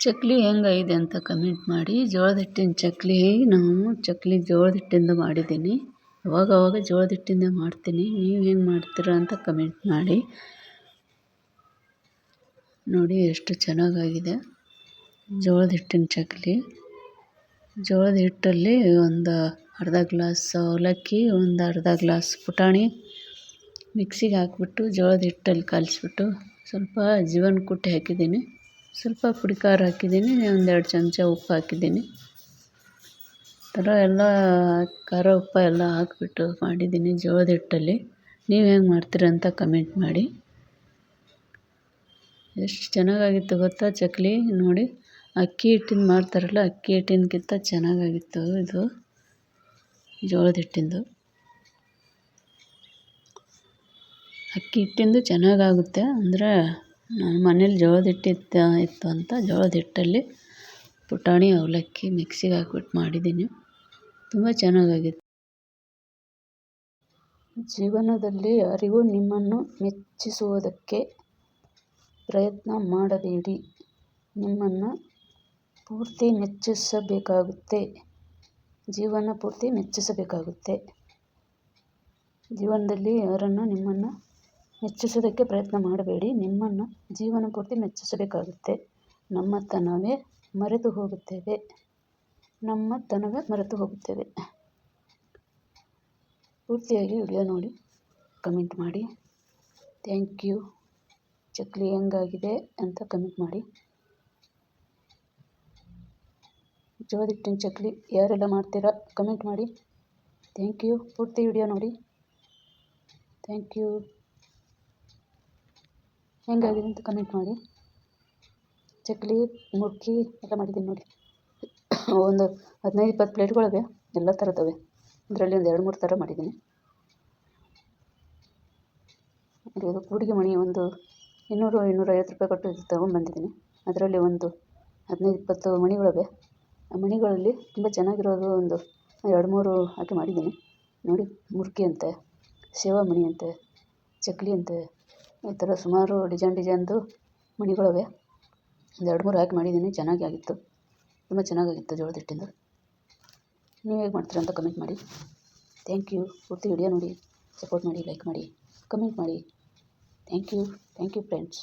ಚಕ್ಲಿ ಹೆಂಗೈದೆ ಅಂತ ಕಮೆಂಟ್ ಮಾಡಿ. ಜೋಳದ ಹಿಟ್ಟಿನ ಚಕ್ಕುಲಿ ನಾವು ಚಕ್ಲಿ ಜೋಳದ ಹಿಟ್ಟಿಂದ ಮಾಡಿದ್ದೀನಿ. ಅವಾಗ ಅವಾಗ ಜೋಳದ ಹಿಟ್ಟಿಂದ ಮಾಡ್ತೀನಿ. ನೀವು ಹೆಂಗೆ ಮಾಡ್ತೀರಾ ಅಂತ ಕಮೆಂಟ್ ಮಾಡಿ. ನೋಡಿ ಎಷ್ಟು ಚೆನ್ನಾಗಾಗಿದೆ. ಜೋಳದ ಹಿಟ್ಟಿನ ಚಕ್ಕುಲಿ ಜೋಳದ ಹಿಟ್ಟಲ್ಲಿ ಒಂದು ಅರ್ಧ ಗ್ಲಾಸ್ ಅವಲಕ್ಕಿ, ಒಂದು ಅರ್ಧ ಗ್ಲಾಸ್ ಪುಟಾಣಿ ಮಿಕ್ಸಿಗೆ ಹಾಕ್ಬಿಟ್ಟು ಜೋಳದ ಹಿಟ್ಟಲ್ಲಿ ಕಲಿಸ್ಬಿಟ್ಟು ಸ್ವಲ್ಪ ಜೀವನ ಕುಟ್ಟಿ ಹಾಕಿದ್ದೀನಿ. ಸ್ವಲ್ಪ ಪುಡಿ ಖಾರ ಹಾಕಿದ್ದೀನಿ, ಒಂದೆರಡು ಚಮಚ ಉಪ್ಪು ಹಾಕಿದ್ದೀನಿ. ಥರ ಎಲ್ಲ ಖಾರ ಉಪ್ಪು ಎಲ್ಲ ಹಾಕಿಬಿಟ್ಟು ಮಾಡಿದ್ದೀನಿ ಜೋಳದ ಹಿಟ್ಟಲ್ಲಿ. ನೀವು ಹೆಂಗೆ ಮಾಡ್ತೀರ ಅಂತ ಕಮೆಂಟ್ ಮಾಡಿ. ಎಷ್ಟು ಚೆನ್ನಾಗಾಗಿತ್ತು ಗೊತ್ತಾ ಚಕ್ಲಿ? ನೋಡಿ, ಅಕ್ಕಿ ಹಿಟ್ಟಿನ ಮಾಡ್ತಾರಲ್ಲ, ಅಕ್ಕಿ ಹಿಟ್ಟಿನಕ್ಕಿಂತ ಚೆನ್ನಾಗಾಗಿತ್ತು ಇದು, ಜೋಳದ ಹಿಟ್ಟಿಂದು. ಅಕ್ಕಿ ಹಿಟ್ಟಿಂದು ಚೆನ್ನಾಗಾಗುತ್ತೆ, ಅಂದರೆ ನಮ್ಮ ಮನೇಲಿ ಜೋಳದ ಹಿಟ್ಟು ಇತ್ತು ಇತ್ತು ಅಂತ ಜೋಳದ ಹಿಟ್ಟಲ್ಲಿ ಪುಟಾಣಿ, ಅವಲಕ್ಕಿ ಮಿಕ್ಸಿಗೆ ಹಾಕ್ಬಿಟ್ಟು ಮಾಡಿದ್ದೀನಿ. ತುಂಬ ಚೆನ್ನಾಗಾಗಿತ್ತು. ಜೀವನದಲ್ಲಿ ಯಾರಿಗೂ ನಿಮ್ಮನ್ನು ಮೆಚ್ಚಿಸುವುದಕ್ಕೆ ಪ್ರಯತ್ನ ಮಾಡಬೇಡಿ. ನಿಮ್ಮನ್ನು ಪೂರ್ತಿ ಮೆಚ್ಚಿಸಬೇಕಾಗುತ್ತೆ. ಜೀವನ ಪೂರ್ತಿ ಮೆಚ್ಚಿಸಬೇಕಾಗುತ್ತೆ. ಜೀವನದಲ್ಲಿ ಯಾರನ್ನು ನಿಮ್ಮನ್ನು ಮೆಚ್ಚಿಸೋದಕ್ಕೆ ಪ್ರಯತ್ನ ಮಾಡಬೇಡಿ. ನಿಮ್ಮನ್ನು ಜೀವನ ಪೂರ್ತಿ ಮೆಚ್ಚಿಸಬೇಕಾಗುತ್ತೆ. ನಮ್ಮತನವೇ ಮರೆತು ಹೋಗುತ್ತೇವೆ. ನಮ್ಮತನವೇ ಮರೆತು ಹೋಗುತ್ತೇವೆ. ಪೂರ್ತಿಯಾಗಿ ವಿಡಿಯೋ ನೋಡಿ, ಕಮೆಂಟ್ ಮಾಡಿ. Thank you. ಚಕ್ಲಿ ಹೆಂಗಾಗಿದೆ ಅಂತ ಕಮೆಂಟ್ ಮಾಡಿ. ಜೋಳದ ಹಿಟ್ಟಿನ ಚಕ್ಲಿ ಯಾರೆಲ್ಲ ಮಾಡ್ತೀರಾ ಕಮೆಂಟ್ ಮಾಡಿ. Thank you. ಪೂರ್ತಿ ವಿಡಿಯೋ ನೋಡಿ. Thank you. ಹೆಂಗಾಗಿದೆ ಅಂತ ಕಮೆಂಟ್ ಮಾಡಿ. ಚಕ್ಲಿ, ಮುರ್ಕಿ ಎಲ್ಲ ಮಾಡಿದ್ದೀನಿ ನೋಡಿ. ಒಂದು ಹದಿನೈದು, ಇಪ್ಪತ್ತು ಪ್ಲೇಟ್ಗಳಿವೆ. ಎಲ್ಲ ಥರದವೆ ಅದರಲ್ಲಿ ಒಂದು ಎರಡು, ಮೂರು ಥರ ಮಾಡಿದ್ದೀನಿ. ಇದು ಕೂಡಿಗೆ ಮಣಿ ಒಂದು ಇನ್ನೂರು, ಇನ್ನೂರೈವತ್ತು ರೂಪಾಯಿ ಕೊಟ್ಟು ಇದು ತೊಗೊಂಬಂದಿದ್ದೀನಿ ಅದರಲ್ಲಿ ಒಂದು ಹದಿನೈದು, ಇಪ್ಪತ್ತು ಮಣಿಗಳಿವೆ. ಆ ಮಣಿಗಳಲ್ಲಿ ತುಂಬ ಚೆನ್ನಾಗಿರೋದು ಒಂದು ಎರಡು, ಮೂರು ಹಾಕಿ ಮಾಡಿದ್ದೀನಿ. ನೋಡಿ, ಮುರ್ಕಿ ಅಂತೆ ಮಣಿ ಅಂತೆ, ಚಕ್ಲಿ ಅಂತೆ ಈ ಥರ ಸುಮಾರು ಡಿಸೈನ್ ಡಿಸೈನ್ದು ಮಣಿಗಳಿವೆ. ಒಂದು ಎರಡು ಮೂರು ಹಾಕಿ ಮಾಡಿದ್ದೀನಿ. ಚೆನ್ನಾಗಿ ಆಗಿತ್ತು. ತುಂಬ ಚೆನ್ನಾಗಾಗಿತ್ತು ಜೋಳದ ಹಿಟ್ಟಿಂದು. ನೀವು ಹೇಗೆ ಮಾಡ್ತೀರಾ ಅಂತ ಕಮೆಂಟ್ ಮಾಡಿ. ಥ್ಯಾಂಕ್ ಯು ಪೂರ್ತಿ ವಿಡಿಯೋ ನೋಡಿ ಸಪೋರ್ಟ್ ಮಾಡಿ ಲೈಕ್ ಮಾಡಿ ಕಮೆಂಟ್ ಮಾಡಿ. Thank you thank you friends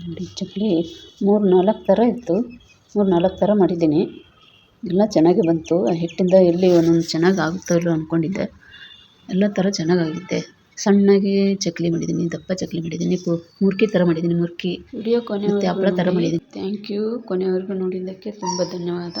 ನೋಡಿ ಚಕ್ಲಿ ಮೂರು ನಾಲ್ಕು ಥರ ಇತ್ತು. ಮೂರು ನಾಲ್ಕು ಥರ ಮಾಡಿದ್ದೀನಿ. ಎಲ್ಲ ಚೆನ್ನಾಗಿ ಬಂತು. ಆ ಹಿಟ್ಟಿಂದ ಎಲ್ಲಿ ಒಂದೊಂದು ಚೆನ್ನಾಗಿ ಆಗುತ್ತೋ ಇಲ್ಲೋ ಅಂದ್ಕೊಂಡಿದ್ದೆ ಎಲ್ಲ ಥರ ಚೆನ್ನಾಗಾಗಿದೆ ಸಣ್ಣಗೆ ಚಕ್ಲಿ ಮಾಡಿದ್ದೀನಿ ದಪ್ಪ ಚಕ್ಲಿ ಮಾಡಿದ್ದೀನಿ ಪು ಮುರ್ಕಿ ಥರ ಮಾಡಿದ್ದೀನಿ ಮುರ್ಕಿ. ವಿಡಿಯೋ ಕೊನೆ ಹಪ್ಪಳ ಥರ ಮಾಡಿದ್ದೀನಿ. ಥ್ಯಾಂಕ್ ಯು ಕೊನೆವರೆಗೂ ನೋಡಿದ್ದಕ್ಕೆ ತುಂಬ ಧನ್ಯವಾದ.